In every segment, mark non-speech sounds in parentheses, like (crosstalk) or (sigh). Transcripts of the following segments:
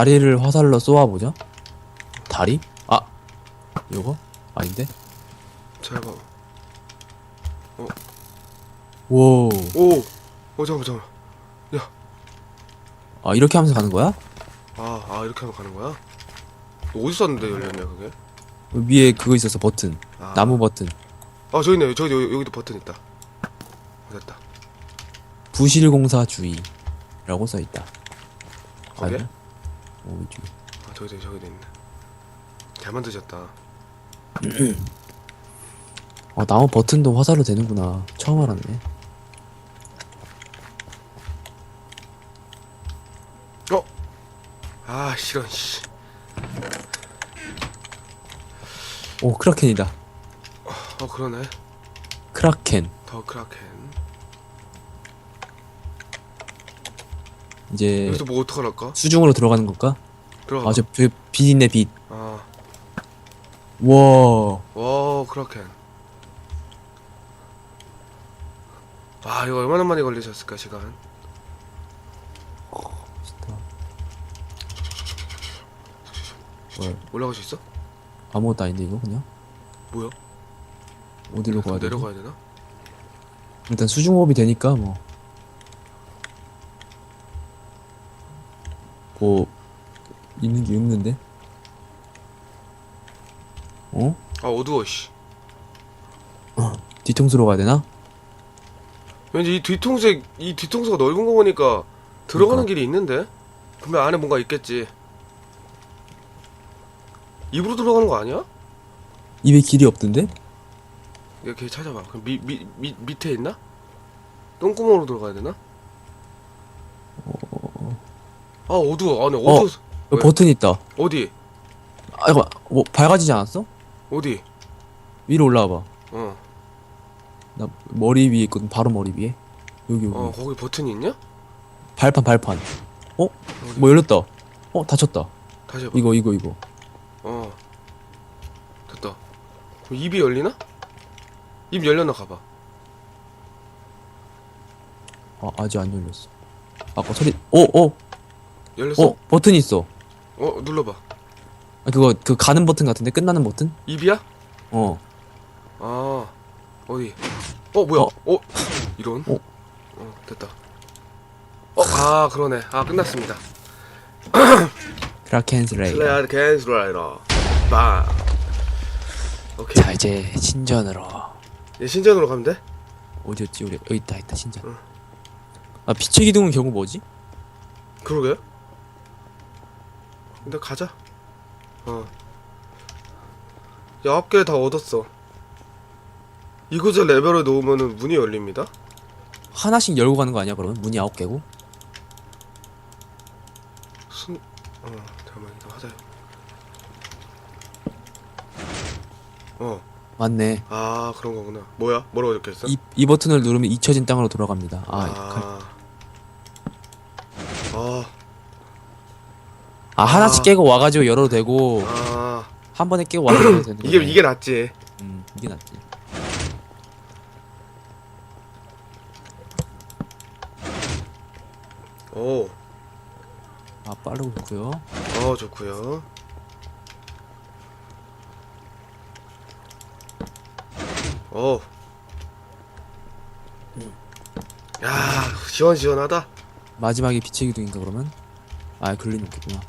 다리를 화살로 쏘아보자. 다리? 아, 요거? 아닌데? 잘 봐. 오, 오! 어, 잠깐만, 잠깐만. 아 이렇게 하면서 가는 거야? 아, 아, 이렇게 하면 가는 거야? 어디 쐈는데 열렸냐, 그게? 위에 그거 있었어 버튼, 아. 나무 버튼. 아, 저기 있네. 저기, 여기, 여기도 버튼 있다. 어, 됐다. 부실공사 주의라고 써 있다. 거기에? 아니야? 오, 이쪽에. 아, 저기도, 저기도 있네. 잘 만드셨다. (clears throat) 아 나무 버튼도 화살로 되는구나. 처음 알았네. 어? 아, 싫어, 씨. 오 크라켄이다. 어, 그러네. 크라켄. 더 크라켄. 이제 여기서 뭐 어떡하랄까? 수중으로 들어가는 걸까? 들어가. 아, 저, 저 빛있네, 빛. 아, 와. 와, 크라켄. 아, 이거 얼마나 많이 걸리셨을까, 시간? 진짜. 뭘, 올라갈 수 있어? 아무것도 아닌데, 이거 그냥? 뭐야? 어디로 가야 돼? 내려가야 되나? 일단 수중호흡이 되니까, 뭐. 뭐, 있는 게 없는데? 어? 아, 어두워, 씨. 뒤통수로 가야 되나? 왠지 이 뒤통수, 이 뒤통수가 넓은 거 보니까 들어가는 그러니까. 길이 있는데? 분명 안에 뭔가 있겠지. 입으로 들어가는 거 아니야? 입에 길이 없던데? 이렇게 찾아봐. 그럼 미, 미, 미, 밑에 있나? 똥구멍으로 들어가야 되나? 아, 어두워. 안에 어두워. 여기 왜? 버튼 있다. 어디? 아, 이거, 뭐, 밝아지지 않았어? 어디? 위로 올라와봐. 어, 나 머리 위에 있거든, 바로 머리 위에. 여기, 여기. 어, 거기 버튼이 있냐? 발판, 발판. 어? 어디? 뭐 열렸다. 어, 닫혔다. 다시 해봐. 이거, 이거, 이거. 어. 됐다. 그럼 입이 열리나? 입 열렸나 가봐. 아, 아직 안 열렸어. 아까 소리, 어, 어, 열렸어? 어, 버튼 있어. 어, 눌러봐. 아, 그거, 그 가는 버튼 같은데? 끝나는 버튼? 입이야? 어. 아, 어디? 어, 뭐야? 어, 이런? 어. 어, 됐다. 어, 아, 그러네. 아, 끝났습니다. 크라켄스레이. 슬레이드 캔슬라이더. 빵. 오케이. 자, 이제 신전으로. 이제 신전으로 가면 돼? 어디였지, 우리? 여기 있다, 있다, 신전. 응. 아, 빛의 기둥은 결국 뭐지? 그러게. 근데 가자. 어. 야, 앞개 다 얻었어. 이곳에 레벨을 놓으면은 문이 열립니다. 하나씩 열고 가는 거 아니야, 그러면? 문이 아홉 개고? 순, 어, 잠깐만, 이거 하자. 어, 맞네. 아, 그런 거구나. 뭐야? 뭐라고 적혀있어? 이, 이 버튼을 누르면 잊혀진 땅으로 돌아갑니다. 아, 칼. 아, 아, 아, 하나씩 아. 깨고 와가지고 열어도 되고, 아, 한 번에 깨고 열어도 되는 거네. 이게, 이게 낫지. 음, 이게 낫지. 오, 아, 빠르고 좋고요 어, 좋구요. 오. 야, 시원시원하다. 마지막에 빛의 기둥인가, 그러면? 아, 글린 없겠구나.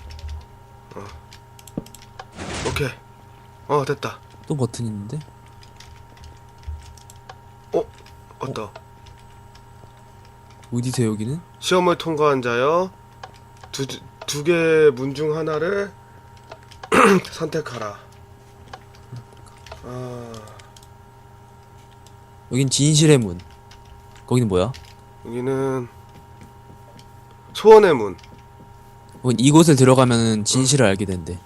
오케이. 어, 됐다. 또 버튼 있는데? 왔다. 어디서 여기는? 시험을 통과한 자여 두 두개문중 하나를 (clears throat) 선택하라. 아, 여긴 진실의 문. 거기는 뭐야? 여기는 소원의 문. 거긴 이곳을 들어가면 진실을 알게 된대.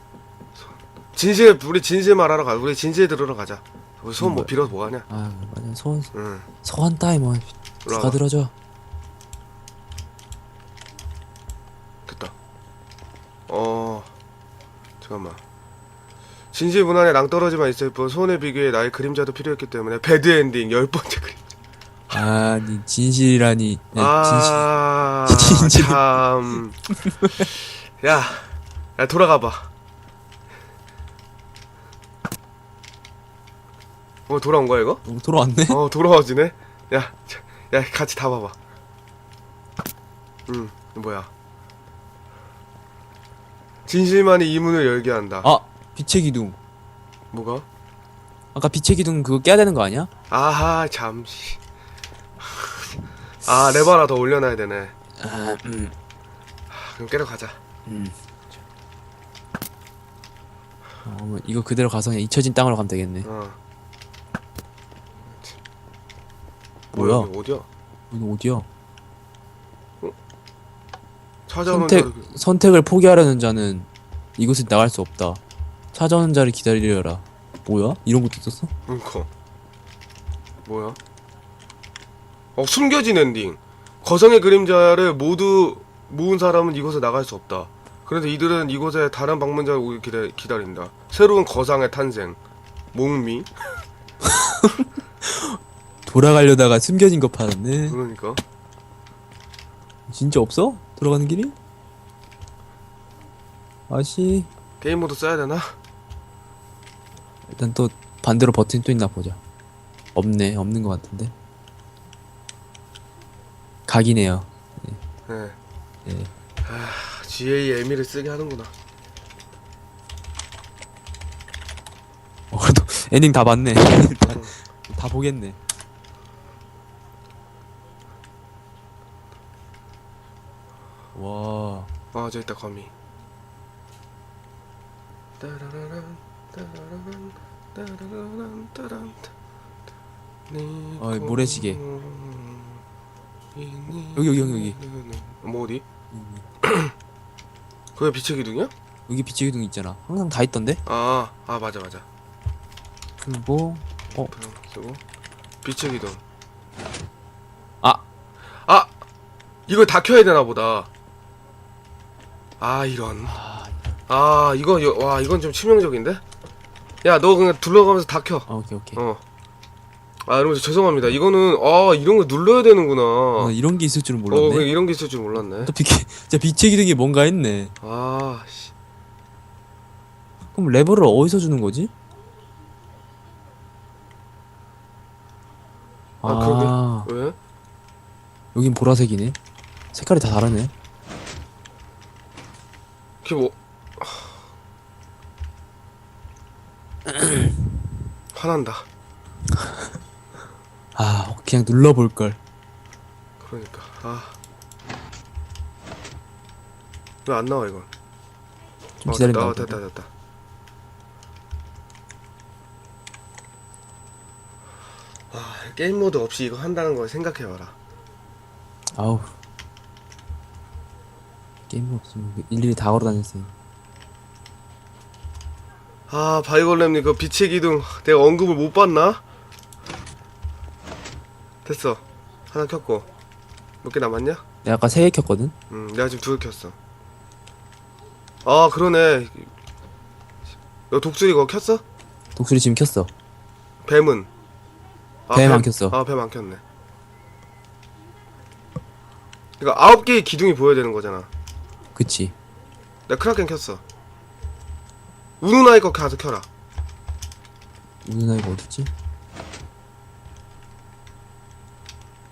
진실 우리 진실 말하러 가. 우리 진실 들으러 가자. 우리 소원 뭐 뭐야? 빌어서 뭐 하냐? 아, 맞아. 소원, 응. 소원 따위 뭐, 올라와. 누가 들어줘. 됐다. 어, 잠깐만. 진실 문안에 낭떠러지만 있을 뿐 소원에 비교해 나의 그림자도 필요했기 때문에 배드 엔딩 열 번째 그림. 아니, 진실이라니. 야, 진실. 아, (laughs) 진실. 참. 야, 야 돌아가 봐 어 돌아온 거야 이거? 어, 돌아왔네? 어 돌아와지네 야, 자, 야 같이 다 봐봐 음 뭐야 진실만이 이 문을 열게 한다 아 빛의 기둥 뭐가? 아까 빛의 기둥 그거 깨야 되는 거 아니야? 아하 잠시 아 레버 하나 더 올려놔야 되네 아, 음, 그럼 깨러 가자 음. 어, 뭐 이거 그대로 가서 그냥 잊혀진 땅으로 가면 되겠네 어 뭐야? 여기 어디야? 이거 어디야? 찾아오는 선택, 자를 선택을 포기하려는 자는 이곳에 나갈 수 없다 찾아오는 자를 기다리려라 뭐야? 이런 것도 있었어? 그니까 뭐야? 어 숨겨진 엔딩. 거성의 그림자를 모두 모은 사람은 이곳에 나갈 수 없다. 그런데 이들은 이곳에 다른 방문자를 오길 기다, 기다린다. 새로운 거상의 탄생. 목미. (laughs) 돌아가려다가 숨겨진 거 팔았네 그러니까. 진짜 없어? 들어가는 길이? 아씨. 게임 모드 써야 되나? 일단 또 반대로 버튼 또 있나 보자. 없네. 없는 것 같은데 각이네요 네 예. 아, GA 에미를 쓰게 하는구나 어, 그래도 엔딩 다 봤네 다, 다 보겠네 와 아 저기 있다 거미 따라라란, 따라라란, 따라라란, 따란, 네 어이, 모래시계. 여기, 여기, 여기, 여기. 뭐 어디? 그게 빛의 기둥이야? 여기 (clears throat) 빛의 기둥 있잖아 항상 다 있던데? 아, 아 맞아 맞아. 그리고 어 쓰고 빛의 기둥. 아! 아, 이걸 다 켜야 되나 보다. 아 이런. 아 이거 여- 와 이건 좀 치명적인데? 야 너 그냥 둘러가면서 다 켜. 아, 오케이 오케이 어. 아 여러분 죄송합니다. 이거는 아 이런 거 눌러야 되는구나. 어, 이런 게 있을 줄은 몰랐네 어, 그냥 이런 게 있을 줄 몰랐네. 또 빛, 진짜 빛의 기둥이 뭔가 했네 아, 씨. 그럼 레버를 어디서 주는 거지? 아, 아, 그러게. 왜? 여긴 보라색이네 색깔이 다 다르네 그게 뭐? (clears throat) 화난다. (laughs) 아 그냥 눌러볼 걸 그러니까. 아. 왜 안 나와 이건? 좀 어, 기다린다 됐다, 어, 됐다, 됐다. 아, 게임 모드 없이 이거 한다는 걸 생각해봐라. 아우 게임 없으면 일일이 다 걸어 다녔어요 아, 바이걸렘님 그 빛의 기둥 내가 언급을 못 봤나? 됐어. 하나 켰고. 몇 개 남았냐? 내가 아까 세 개 켰거든? 음, 내가 지금 두 개 켰어. 아, 그러네. 너 독수리 그거 켰어? 독수리 지금 켰어 뱀은? 아, 뱀 안 켰어. 아, 뱀 안 켰네. 그러니까 아홉 개의 기둥이 보여야 되는 거잖아. 그치 내가 크라켄 켰어. 우는 아이 거 가서 켜라. 우는 아이가 어딨지?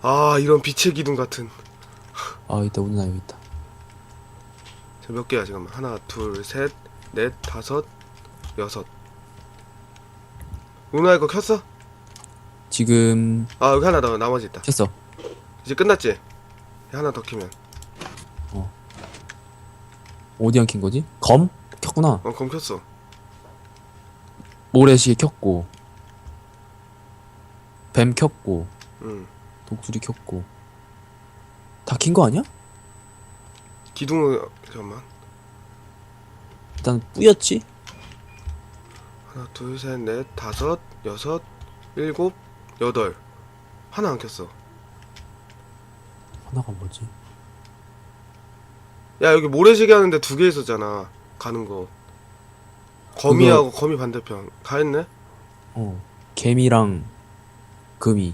아, 이런 빛의 기둥 같은. 아 있다 아이 여기 있다 자, 몇 개야, 지금? 하나, 둘, 셋, 넷, 다섯, 여섯. 우는 아이 거 켰어? 지금 아, 여기 하나 더, 나머지 있다. 켰어 이제 끝났지? 하나 더 키면. 어디 안 킨 거지? 검? 켰구나 어, 검 켰어. 모래시계 켰고 뱀 켰고 응. 독수리 켰고 다 킨 거 아니야? 기둥을, 잠깐만. 일단 뿌였지? 하나, 둘, 셋, 넷, 다섯, 여섯, 일곱, 여덟. 하나 안 켰어. 하나가 뭐지? 야, 여기 모래시계 하는데 두 개 있었잖아. 가는 거. 거미하고 거미 반대편. 가 있네? 어 개미랑 금이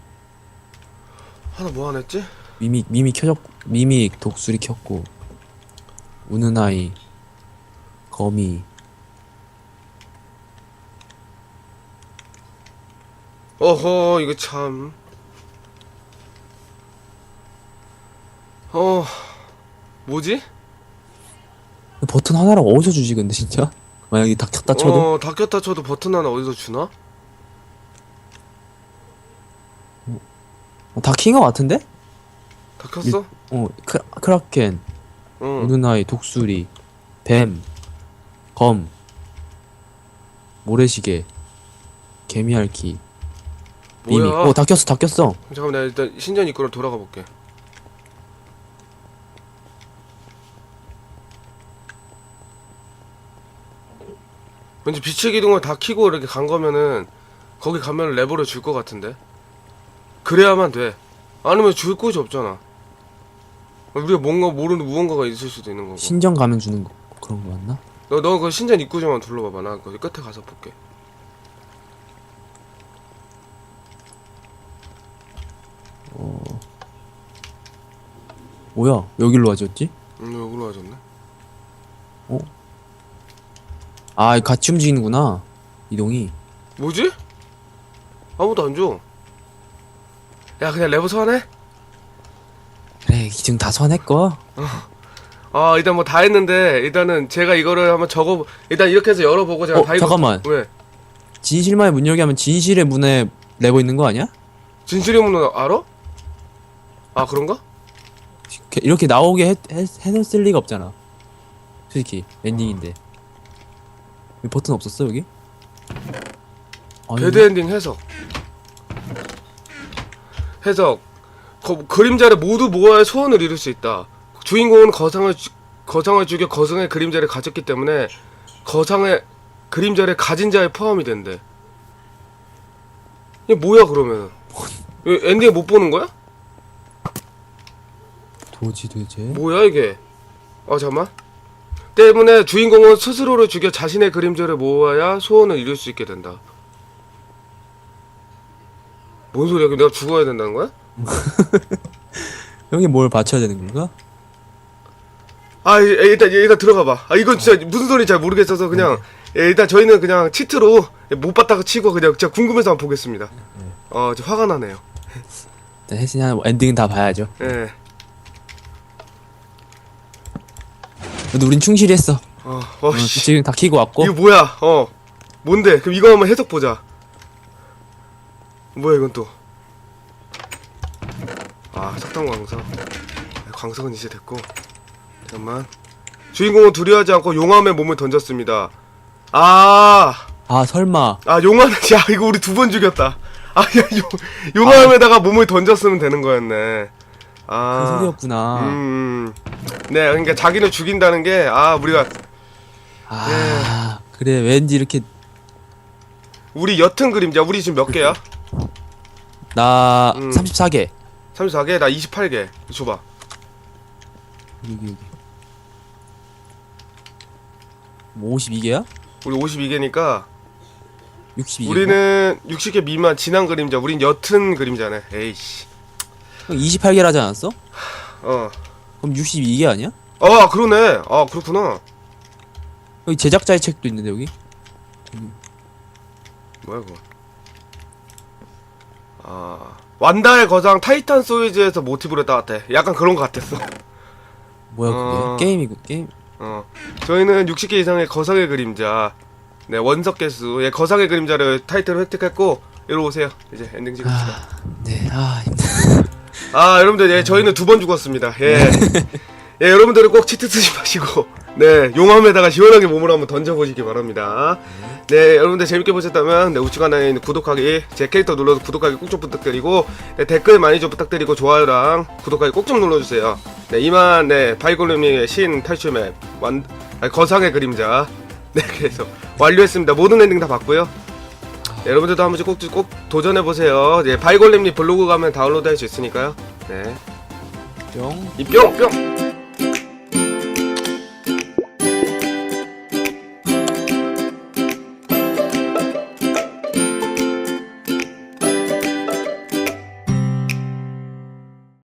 하나 뭐 하나 했지? 미믹 미믹 켜졌 미믹 독수리 켰고 우는 아이 거미. 어허 이거 참. 어 뭐지? 버튼 하나랑 어디서 주지 근데 진짜? 만약에 다 켰다 쳐도 어 닫혔다 쳐도 버튼 하나 어디서 주나? 다킨것 같은데? 닫혔어? 어 크, 크라켄, 응. 우누나이, 독수리, 뱀, 검, 모래시계, 개미핥기, 미미. 어, 다 꼈어, 다 꼈어. 잠깐만 나 일단 신전 입구로 돌아가 볼게. 왠지 빛의 기둥을 다 키고 이렇게 간 거면은 거기 가면 레버를 줄것 같은데 그래야만 돼 아니면 줄 곳이 없잖아 우리가 뭔가 모르는 무언가가 있을 수도 있는 거고 신전 가면 주는 거 그런 거 맞나? 너 너 그 신전 입구 좀만 둘러봐봐 나 거기 끝에 가서 볼게 뭐야? 여기로 와졌지? 음 여기로 와줬네 아, 이거 같이 움직이는구나. 이동이. 뭐지? 아무도 안 줘. 야 그냥 레버 소환해? 그래, 기증 다 소환했거. 아 일단 뭐 다 했는데 일단은 제가 이거를 한번 적어 일단 이렇게 해서 열어보고 제가 어, 다 읽어 잠깐만. 왜? 진실만의 문 열기 하면 진실의 문에 레버 있는 거 아니야? 진실의 문은 알아? 아 그런가? 이렇게- 이렇게 나오게 해, 해, 해놨을 리가 없잖아. 솔직히, 엔딩인데. 왜 버튼 없었어, 여기? 아니, 배드 엔딩 해석 해석 거, 그림자를 모두 모아야 소원을 이룰 수 있다 주인공은 거상을 주- 거상을 죽여 거상의 그림자를 가졌기 때문에 거상의 그림자를 가진 자에 포함이 된대 이게 뭐야 그러면 엔딩 못 보는 거야? 도지 도대체? 뭐야 이게? 아 잠만. 때문에 주인공은 스스로를 죽여 자신의 그림자를 모아야 소원을 이룰 수 있게 된다. 뭔 소리야? 그럼 내가 죽어야 된다는 거야? (laughs) 여기 뭘 받쳐야 되는 건가? 아 이- 일단 일단 들어가 봐. 아 이건 진짜 무슨 소리인지 잘 모르겠어서 그냥 예, 일단 저희는 그냥 치트로 못 봤다고 치고 그냥 진짜 궁금해서 한번 보겠습니다. 어, 저 화가 나네요. 일단 혜진이 하나 엔딩은 다 봐야죠. 예. 그래도 우린 충실히 했어. 어, 어, 어, 씨. 지금 다 키고 왔고. 이거 뭐야? 어. 뭔데? 그럼 이거 한번 해석 보자. 뭐야 이건 또? 아 석탄 광석. 광석은 이제 됐고. 잠깐만. 주인공은 두려워하지 않고 용암에 몸을 던졌습니다. 아, 아 설마 아 용암, (laughs) 야 이거 우리 두 번 죽였다. 아, 야 용, 용암에다가 몸을 던졌으면 되는 거였네. 그 아, 소리였구나. 음, 네, 그러니까 자기를 죽인다는 게 아 우리가 아 그래 왠지 이렇게 우리 옅은 그림자 우리 지금 몇 개야? 나 음. 34개. 34개? 나 28개. 줘봐. 여기 여기. 뭐 52개야? 우리 52개니까 62개. 우리는 60개 미만 진한 그림자. 우린 옅은 그림자네. 에이씨. 28개라지 않았어? 어. 그럼 62개 아니야? 아, 그러네. 아, 그렇구나. 여기 제작자의 책도 있는데 여기. 뭐야, 그거. 아. 완다의 거장 타이탄 소이즈에서 모티브를 따왔대. 약간 그런 거 같았어. 뭐야 그게? 어. 게임이고 게임. 어. 저희는 60개 이상의 거상의 그림자. 네, 원석 개수. 예, 거상의 그림자를 타이틀을 획득했고, 이리로 오세요. 이제 엔딩 찍읍시다. 아, 네. 아 힘들. 아 여러분들 예 저희는 두 번 죽었습니다 예. 예 여러분들은 꼭 치트 쓰지 마시고 네 용암에다가 시원하게 몸을 한번 던져보시기 바랍니다. 네 여러분들 재밌게 보셨다면 네 우측 하나에 있는 구독하기 제 캐릭터 눌러서 구독하기 꼭 좀 부탁드리고 네, 댓글 많이 좀 부탁드리고 좋아요랑 구독하기 꼭 좀 눌러주세요. 네 이만 네 바이골렘의 신 탈출맵 완 아니, 거상의 그림자. 네 그래서 완료했습니다. 모든 엔딩 다 봤고요. 네, 여러분들도 한 번씩 꼭, 꼭 도전해보세요. 네, 바이골렘님 블로그 가면 다운로드 할 수 있으니까요. 네. 뿅. 이 뿅 뿅.